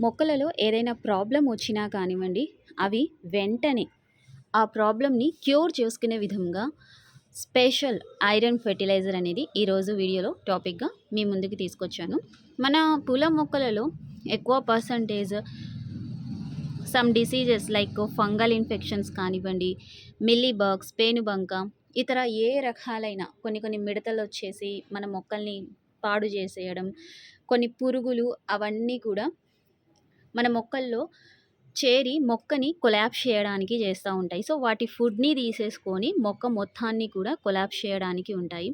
మొక్కలలో ఏదైనా ప్రాబ్లం వచ్చినా కానివ్వండి అవి వెంటనే ఆ ప్రాబ్లమ్ని క్యూర్ చేసుకునే విధంగా స్పెషల్ ఐరన్ ఫెర్టిలైజర్ అనేది ఈరోజు వీడియోలో టాపిక్గా మీ ముందుకు తీసుకొచ్చాను. మన పూల మొక్కలలో ఎక్కువ percentage some diseases like fungal infections కానివ్వండి మిల్లీబగ్స్ పేనుబంక ఇతర ఏ రకాలైన కొన్ని కొన్ని మిడతలు వచ్చేసి మన మొక్కల్ని పాడు చేసేయడం కొన్ని పురుగులు అవన్నీ కూడా మన మొక్కల్లో చేరి మొక్కని కొలాప్స్ చేయడానికి చేస్తూ ఉంటాయి. సో వాటి ఫుడ్ని తీసేసుకొని మొక్క మొత్తాన్ని కూడా కొలాప్స్ చేయడానికి ఉంటాయి.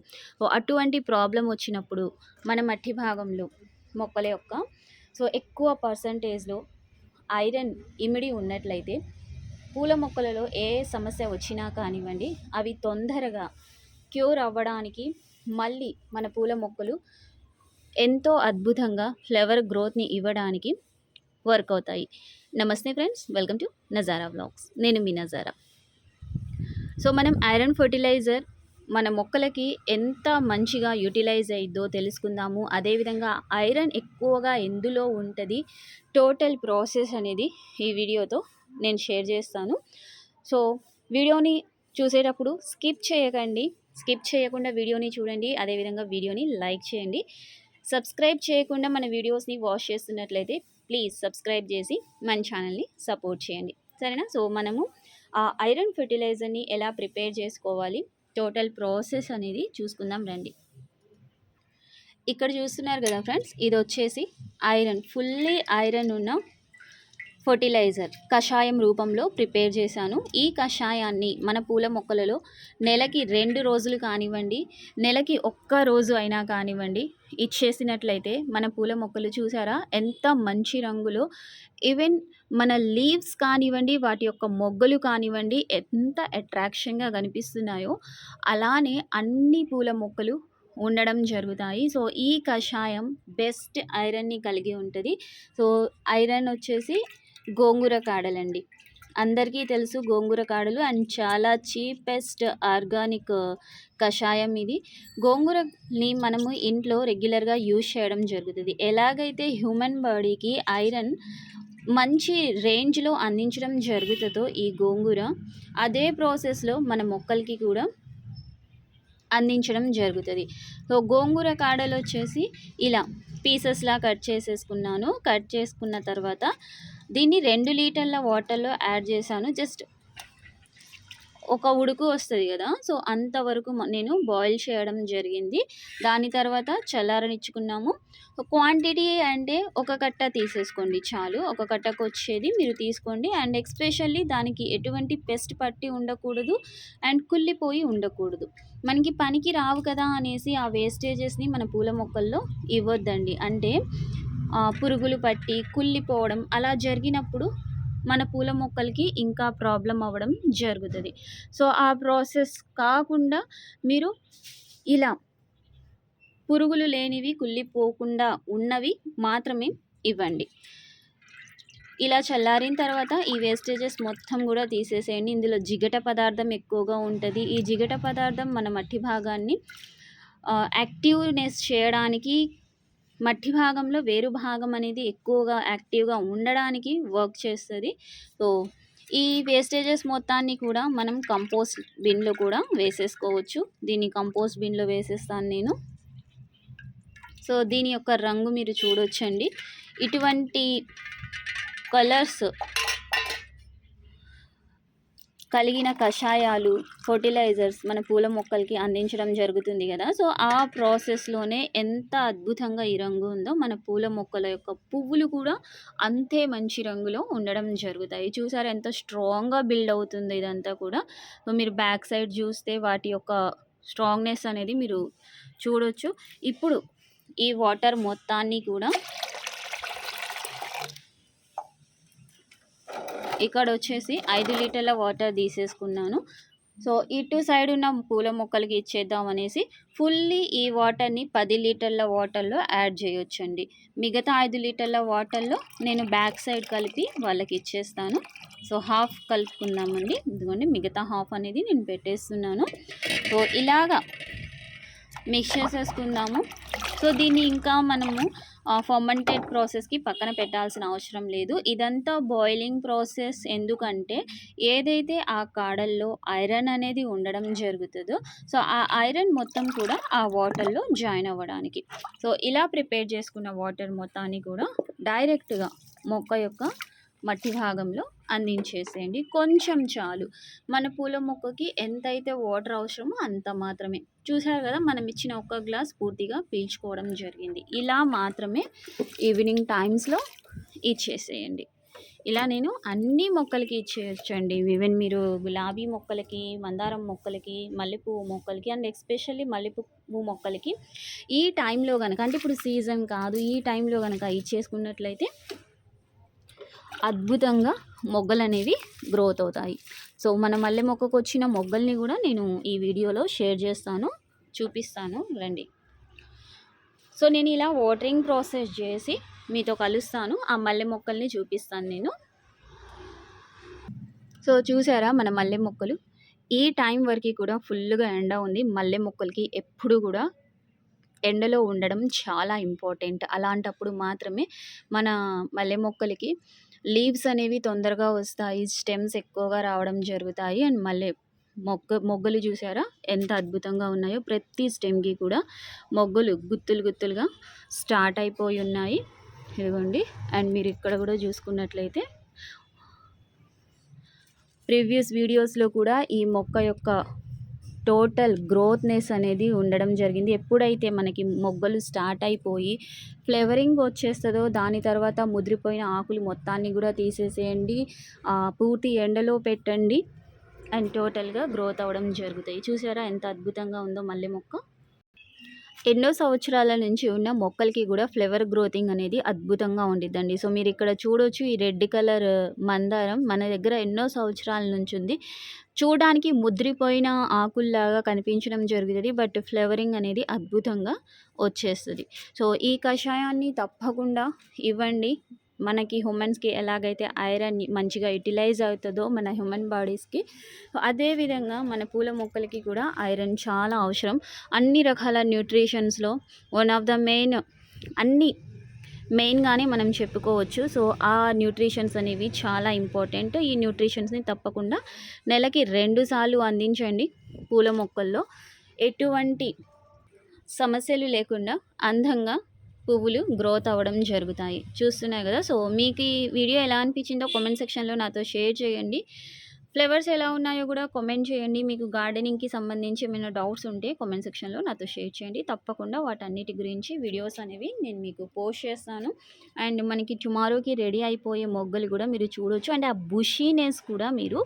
అటువంటి ప్రాబ్లం వచ్చినప్పుడు మన మట్టి భాగంలో మొక్కల యొక్క సో ఎక్కువ పర్సంటేజ్లో ఐరన్ ఇమిడి ఉన్నట్లయితే పూల మొక్కలలో ఏ సమస్య వచ్చినా కానివ్వండి అవి తొందరగా క్యూర్ అవ్వడానికి మళ్ళీ మన పూల మొక్కలు ఎంతో అద్భుతంగా ఫ్లవర్ గ్రోత్ని ఇవ్వడానికి వర్క్ అవుతాయి. నమస్తే friends welcome to Nazara vlogs. నేను మీ నజారా. సో మనం ఐరన్ ఫర్టిలైజర్ మన మొక్కలకి ఎంత మంచిగా యూటిలైజ్ అయ్యిద్దో తెలుసుకుందాము. అదేవిధంగా ఐరన్ ఎక్కువగా ఎందులో ఉంటుంది టోటల్ ప్రాసెస్ అనేది ఈ వీడియోతో నేను షేర్ చేస్తాను. సో వీడియోని చూసేటప్పుడు స్కిప్ చేయకండి. స్కిప్ చేయకుండా వీడియోని చూడండి. అదేవిధంగా వీడియోని లైక్ చేయండి. సబ్స్క్రైబ్ చేయకుండా మన వీడియోస్ని వాచ్ చేస్తున్నట్లయితే ప్లీజ్ సబ్స్క్రైబ్ చేసి మన ఛానల్ని సపోర్ట్ చేయండి. సరేనా? సో మనము ఆ ఐరన్ ఫెర్టిలైజర్ని ఎలా ప్రిపేర్ చేసుకోవాలి? టోటల్ ప్రాసెస్ అనేది చూసుకుందాం రండి. ఇక్కడ చూస్తున్నారు కదా ఫ్రెండ్స్ ఇది వచ్చేసి ఐరన్ ఫుల్లీ ఐరన్ ఉన్న ఫర్టిలైజర్ కషాయం రూపంలో ప్రిపేర్ చేశాను. ఈ కషాయాన్ని మన పూల మొక్కలలో నెలకి రెండు రోజులు కానివ్వండి నెలకి ఒక్క రోజు అయినా కానివ్వండి ఇచ్చేసినట్లయితే మన పూల మొక్కలు చూసారా? ఎంత మంచి రంగులో. ఈవెన్ మన లీవ్స్ కానివ్వండి వాటి యొక్క మొగ్గలు కానివ్వండి ఎంత అట్రాక్షన్గా కనిపిస్తున్నాయో అలానే అన్ని పూల మొక్కలు ఉండడం జరుగుతాయి. సో ఈ కషాయం బెస్ట్ ఐరన్ని కలిగి ఉంటుంది. సో ఐరన్ వచ్చేసి గోంగూర కాడలండి. అందరికీ తెలుసు గోంగూర కాడలు అండ్ చాలా చీపెస్ట్ ఆర్గానిక్ కషాయం ఇది. గోంగూరని మనము ఇంట్లో రెగ్యులర్గా యూజ్ చేయడం జరుగుతుంది. ఎలాగైతే హ్యూమన్ బాడీకి ఐరన్ మంచి రేంజ్లో అందించడం జరుగుతుందో ఈ గోంగూర అదే ప్రాసెస్లో మన మొక్కలకి కూడా అందించడం జరుగుతుంది. సో గోంగూర కాడలు వచ్చేసి ఇలా పీసెస్లా కట్ చేసేసుకున్నాను. కట్ చేసుకున్న తర్వాత దీన్ని రెండు లీటర్ల వాటర్లో యాడ్ చేశాను. జస్ట్ ఒక ఉడుకు వస్తుంది కదా సో అంతవరకు నేను బాయిల్ చేయడం జరిగింది. దాని తర్వాత చల్లారనిచ్చుకున్నాము. క్వాంటిటీ అంటే ఒక కట్ట తీసేసుకోండి చాలు. ఒక కట్టకు వచ్చేది మీరు తీసుకోండి. అండ్ ఎక్స్పెషల్లీ దానికి ఎటువంటి పెస్ట్ పట్టి ఉండకూడదు అండ్ కుళ్ళిపోయి ఉండకూడదు. మనకి పనికి రావు కదా అనేసి ఆ వేస్టేజెస్ని మన పూల మొక్కల్లో ఇవ్వద్దండి. అంటే పురుగులు పట్టి కుళ్ళిపోవడం అలా జరిగినప్పుడు మన పూల మొక్కలకి ఇంకా ప్రాబ్లం అవ్వడం జరుగుతుంది. సో ఆ ప్రాసెస్ కాకుండా మీరు ఇలా పురుగులు లేనివి కుళ్ళిపోకుండా ఉన్నవి మాత్రమే ఇవ్వండి. ఇలా చల్లారిన తర్వాత ఈ వేస్టేజెస్ మొత్తం కూడా తీసేసేయండి. ఇందులో జిగట పదార్థం ఎక్కువగా ఉంటుంది. ఈ జిగట పదార్థం మన మట్టి భాగాన్ని యాక్టివ్నెస్ చేయడానికి మట్టి భాగంలో వేరు భాగం అనేది ఎక్కువగా యాక్టివ్గా ఉండడానికి వర్క్ చేస్తుంది. సో ఈ వేస్టేజెస్ మొత్తాన్ని కూడా మనం కంపోస్ట్ బిన్లో కూడా వేసేసుకోవచ్చు. దీన్ని కంపోస్ట్ బిన్లో వేసేస్తాను నేను. సో దీని యొక్క రంగు మీరు చూడొచ్చండి. ఇటువంటి కలర్స్ కలిగిన కషాయాలు ఫర్టిలైజర్స్ మన పూల మొక్కలకి అందించడం జరుగుతుంది కదా. సో ఆ ప్రాసెస్లోనే ఎంత అద్భుతంగా ఈ రంగు ఉందో మన పూల మొక్కల యొక్క పువ్వులు కూడా అంతే మంచి రంగులో ఉండడం జరుగుతాయి. చూసారు ఎంత స్ట్రాంగ్గా బిల్డ్ అవుతుంది ఇదంతా కూడా. సో మీరు బ్యాక్ సైడ్ చూస్తే వాటి యొక్క స్ట్రాంగ్నెస్ అనేది మీరు చూడొచ్చు. ఇప్పుడు ఈ వాటర్ మొత్తాన్ని కూడా ఇక్కడ వచ్చేసి ఐదు లీటర్ల వాటర్ తీసేసుకున్నాను. సో ఇటు సైడ్ ఉన్న పూల మొక్కలకి ఇచ్చేద్దాం అనేసి ఫుల్లీ ఈ వాటర్ని పది లీటర్ల వాటర్లో యాడ్ చేయొచ్చండి. మిగతా ఐదు లీటర్ల వాటర్లో నేను బ్యాక్ సైడ్ కలిపి వాళ్ళకి ఇచ్చేస్తాను. సో హాఫ్ కలుపుకుందామండి. ఇదిగోండి మిగతా హాఫ్ అనేది నేను పెట్టేస్తున్నాను. సో ఇలాగా మిక్స్ చేసేసుకుందాము సో దీన్ని ఇంకా మనము ఫర్మెంటెడ్ ప్రాసెస్కి పక్కన పెట్టాల్సిన అవసరం లేదు. ఇదంతా బాయిలింగ్ ప్రాసెస్ ఎందుకంటే ఏదైతే ఆ కాడల్లో ఐరన్ అనేది ఉండడం జరుగుతుందో సో ఆ ఐరన్ మొత్తం కూడా ఆ వాటర్లో జాయిన్ అవ్వడానికి. సో ఇలా ప్రిపేర్ చేసుకున్న వాటర్ మొత్తాన్ని కూడా డైరెక్ట్గా మొక్క యొక్క మట్టి భాగంలో అందించేసేయండి. కొంచెం చాలు. మన పూల మొక్కకి ఎంతైతే వాటర్ అవసరమో అంత మాత్రమే. చూసారు కదా మనం ఇచ్చిన ఒక్క గ్లాస్ పూర్తిగా పీల్చుకోవడం జరిగింది. ఇలా మాత్రమే ఈవినింగ్ టైమ్స్లో ఇచ్చేసేయండి. ఇలా నేను అన్ని మొక్కలకి ఇచ్చేయచ్చండి. ఈవెన్ మీరు గులాబీ మొక్కలకి మందారం మొక్కలకి మల్లెపువ్వు మొక్కలకి అండ్ ఎస్పెషల్లీ మల్లెపువ్వు మొక్కలకి ఈ టైంలో కనుక అంటే ఇప్పుడు సీజన్ కాదు ఈ టైంలో కనుక ఇచ్చేసుకున్నట్లయితే అద్భుతంగా మొగ్గలు అనేవి గ్రోత్ అవుతాయి. సో మన మల్లె మొక్కకు వచ్చిన మొగ్గల్ని కూడా నేను ఈ వీడియోలో షేర్ చేస్తాను చూపిస్తాను రండి. సో నేను ఇలా వాటరింగ్ ప్రాసెస్ చేసి మీతో కలుస్తాను ఆ మల్లె మొక్కల్ని చూపిస్తాను నేను. సో చూసారా మన మల్లె మొక్కలు? ఈ టైం వరకు కూడా ఫుల్గా ఎండ ఉంది. మల్లె మొక్కలకి ఎప్పుడు కూడా ఎండలో ఉండడం చాలా ఇంపార్టెంట్ అలాంటప్పుడు మాత్రమే మన మల్లె మొక్కలకి లీవ్స్ అనేవి తొందరగా వస్తాయి స్టెమ్స్ ఎక్కువగా రావడం జరుగుతాయి అండ్ మళ్ళీ మొగ్గ మొగ్గలు చూసారా? ఎంత అద్భుతంగా ఉన్నాయో ప్రతి స్టెమ్కి కూడా మొగ్గలు గుత్తులు గుత్తులుగా స్టార్ట్ అయిపోయి ఉన్నాయి. ఇదిగోండి. అండ్ మీరు ఇక్కడ కూడా చూసుకున్నట్లయితే ప్రీవియస్ వీడియోస్లో కూడా ఈ మొక్క యొక్క టోటల్ గ్రోత్నెస్ అనేది ఉండడం జరిగింది. ఎప్పుడైతే మనకి మొగ్గలు స్టార్ట్ అయిపోయి ఫ్లేవరింగ్ వచ్చేస్తుందో దాని తర్వాత ముదిరిపోయిన ఆకులు మొత్తాన్ని కూడా తీసేసేయండి. పూర్తి ఎండలో పెట్టండి. అండ్ టోటల్గా గ్రోత్ అవ్వడం జరుగుతాయి. చూసారా ఎంత అద్భుతంగా ఉందో మల్లె మొక్క. ఎన్నో సంవత్సరాల నుంచి ఉన్న మొక్కలకి కూడా ఫ్లవర్ గ్రోతింగ్ అనేది అద్భుతంగా ఉండిద్దండి. సో మీరు ఇక్కడ చూడొచ్చు ఈ రెడ్ కలర్ మందారం మన దగ్గర ఎన్నో సంవత్సరాల నుంచి ఉంది. చూడడానికి ముద్రిపోయిన ఆకుల్లాగా కనిపించడం జరుగుతుంది. బట్ ఫ్లేవరింగ్ అనేది అద్భుతంగా వచ్చేస్తుంది. సో ఈ కషాయాన్ని తప్పకుండా ఇవ్వండి. మనకి హ్యూమన్స్కి ఎలాగైతే ఐరన్ మంచిగా యూటిలైజ్ అవుతుందో మన హ్యూమన్ బాడీస్కి అదేవిధంగా మన పూల మొక్కలకి కూడా ఐరన్ చాలా అవసరం. అన్ని రకాల న్యూట్రిషన్స్లో వన్ ఆఫ్ ద మెయిన్ అన్ని మెయిన్గానే మనం చెప్పుకోవచ్చు. సో ఆ న్యూట్రిషన్స్ అనేవి చాలా ఇంపార్టెంట్. ఈ న్యూట్రిషన్స్ని తప్పకుండా నెలకి రెండు సార్లు అందించండి పూల మొక్కల్లో. ఎటువంటి సమస్యలు లేకుండా అందంగా పువ్వులు గ్రోత్ అవ్వడం జరుగుతాయి. చూస్తున్నాయి కదా? సో మీకు ఈ వీడియో ఎలా అనిపించిందో కామెంట్ సెక్షన్లో నాతో షేర్ చేయండి. ఫ్లేవర్స్ ఎలా ఉన్నాయో కూడా కామెంట్ చేయండి. మీకు గార్డెనింగ్కి సంబంధించి ఏమైనా డౌట్స్ ఉంటే కామెంట్ సెక్షన్లో నాతో షేర్ చేయండి. తప్పకుండా వాటన్నిటి గురించి వీడియోస్ అనేవి నేను మీకు పోస్ట్ చేస్తాను. అండ్ మనకి టుమారోకి రెడీ అయిపోయే మొగ్గలు కూడా మీరు చూడొచ్చు. అండ్ ఆ బుషీనెస్ కూడా మీరు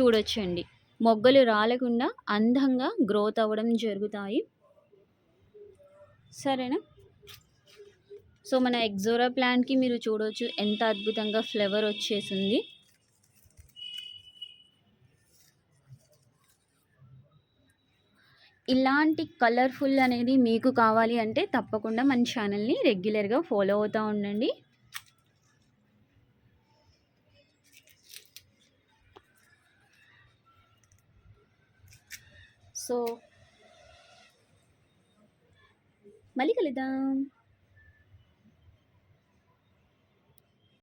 చూడొచ్చండి. మొగ్గలు రాలేకుండా అందంగా గ్రోత్ అవ్వడం జరుగుతాయి. సరేనా? సో మన ఎగ్జోరా ప్లాంట్కి మీరు చూడవచ్చు ఎంత అద్భుతంగా ఫ్లేవర్ వచ్చేసింది. ఇలాంటి కలర్ఫుల్ అనేది మీకు కావాలి అంటే తప్పకుండా మన ఛానల్ని రెగ్యులర్గా ఫాలో అవుతూ ఉండండి. సో మళ్ళీ కలుద్దాం.